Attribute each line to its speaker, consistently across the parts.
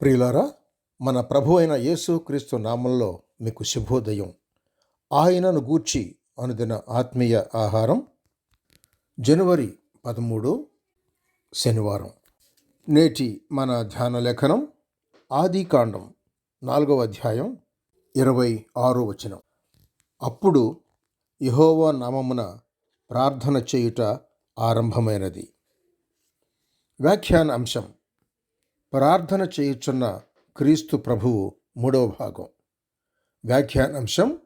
Speaker 1: ప్రియులారా మన ప్రభు అయిన యేసు క్రీస్తు నామంలో మీకు శుభోదయం. ఆయనను గూర్చి అనుదిన ఆత్మీయ ఆహారం. జనవరి పదమూడు శనివారం. నేటి మన ధ్యాన లేఖనం ఆదికాండం నాలుగవ అధ్యాయం ఇరవై ఆరో వచనం. అప్పుడు యహోవా నామమున ప్రార్థన చేయుట ఆరంభమైనది. వ్యాఖ్యాన అంశం ప్రార్థన చేయుచున్న క్రీస్తు ప్రభువు మూడవ భాగం. వ్యాఖ్యానాంశం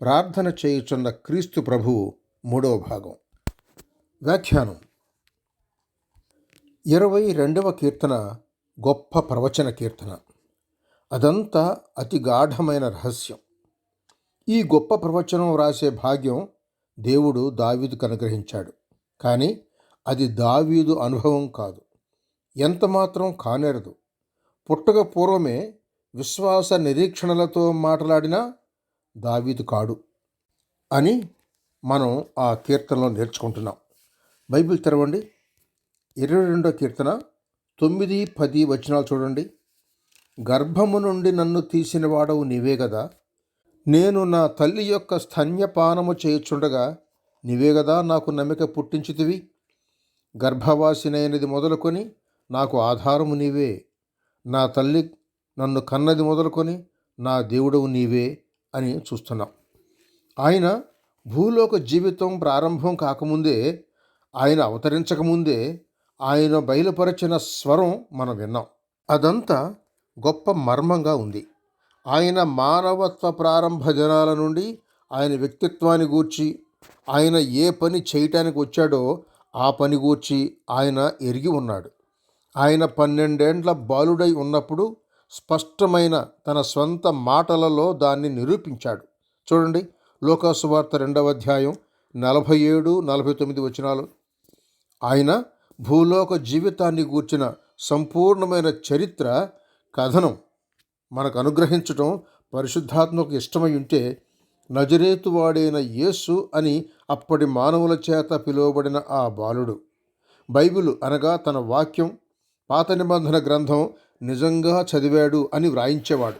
Speaker 1: ప్రార్థన చేయుచున్న క్రీస్తు ప్రభువు మూడవ భాగం. వ్యాఖ్యానం. ఇరవై రెండవ కీర్తన గొప్ప ప్రవచన కీర్తన. అదంతా అతి గాఢమైన రహస్యం. ఈ గొప్ప ప్రవచనం వ్రాసే భాగ్యం దేవుడు దావీదుకు అనుగ్రహించాడు. కానీ అది దావీదు అనుభవం కాదు. ఎంతమాత్రం కానేరదు. పుట్టక పూర్వమే విశ్వాస నిరీక్షణలతో మాట్లాడిన దావీదు కాడు అని మనం ఆ కీర్తనలో నేర్చుకుంటున్నాం. బైబిల్ తెరవండి. ఇరవై రెండో కీర్తన తొమ్మిది పది వచనాలు చూడండి. గర్భము నుండి నన్ను తీసిన వాడవు నీవే కదా నేను నా తల్లి యొక్క స్తన్యపానము చేయుచుండగా నీవే కదా నాకు నమ్మిక పుట్టించుతివి. గర్భవాసినైనది మొదలుకొని నాకు ఆధారము నీవే. నా తల్లి నన్ను కన్నది మొదలుకొని నా దేవుడవు నీవే అని చూస్తున్నాం. ఆయన భూలోక జీవితం ప్రారంభం కాకముందే ఆయన అవతరించకముందే ఆయన బయలుపరిచిన స్వరం మనం విన్నాం. అదంతా గొప్ప మర్మంగా ఉంది. ఆయన మానవత్వ ప్రారంభ దినాల నుండి ఆయన వ్యక్తిత్వాన్ని గూర్చి ఆయన ఏ పని చేయటానికి వచ్చాడో ఆ పని గూర్చి ఆయన ఎరిగి ఉన్నాడు. ఆయన పన్నెండేండ్ల బాలుడై ఉన్నప్పుడు స్పష్టమైన తన స్వంత మాటలలో దాన్ని నిరూపించాడు. చూడండి లోకాసువార్త రెండవ అధ్యాయం నలభై ఏడు నలభై తొమ్మిది వచనాలు. ఆయన భూలోక జీవితాన్ని గూర్చిన సంపూర్ణమైన చరిత్ర కథనం మనకు అనుగ్రహించటం పరిశుద్ధాత్మకు ఇష్టమై ఉంటే నజరేతువాడైన యేసు అని అప్పటి మానవుల చేత పిలువబడిన ఆ బాలుడు. బైబిల్ అనగా తన వాక్యం పాత నిబంధన గ్రంథం నిజంగా చదివాడు అని వ్రాయించేవాడు.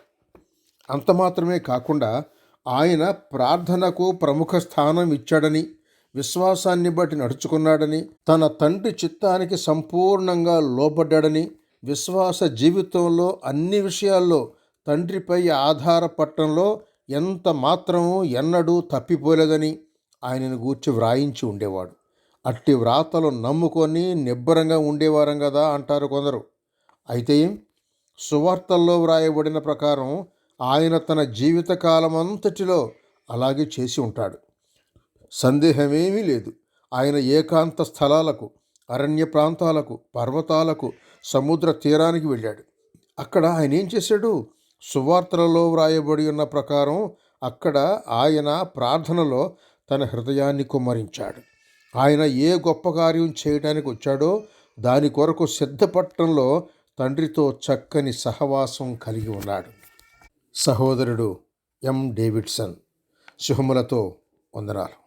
Speaker 1: అంత మాత్రమే కాకుండా ఆయన ప్రార్థనకు ప్రముఖ స్థానం ఇచ్చాడని విశ్వాసాన్ని బట్టి నడుచుకున్నాడని తన తండ్రి చిత్తానికి సంపూర్ణంగా లోబడ్డాడని విశ్వాస జీవితంలో అన్ని విషయాల్లో తండ్రిపై ఆధారపడటంలో ఎంత మాత్రమూ ఎన్నడూ తప్పిపోలేదని ఆయనను గూర్చి వ్రాయించి ఉండేవాడు. అట్టి వ్రాతలు నమ్ముకొని నిబ్బరంగా ఉండేవారం కదా అంటారు కొందరు. అయితే సువార్తల్లో వ్రాయబడిన ప్రకారం ఆయన తన జీవితకాలమంతటిలో అలాగే చేసి ఉంటాడు. సందేహమేమీ లేదు. ఆయన ఏకాంత స్థలాలకు అరణ్య ప్రాంతాలకు పర్వతాలకు సముద్ర తీరానికి వెళ్ళాడు. అక్కడ ఆయన ఏం చేశాడు? సువార్తలలో వ్రాయబడి ఉన్న ప్రకారం అక్కడ ఆయన ప్రార్థనలో తన హృదయాన్ని కుమ్మరించాడు. ఆయన ఏ గొప్ప కార్యం చేయడానికి వచ్చాడో దాని కొరకు సిద్ధపట్టడంలో తండ్రితో చక్కని సహవాసం కలిగి ఉన్నాడు. సహోదరుడు ఎం. డేవిడ్సన్ శుభములతో వందనాలు.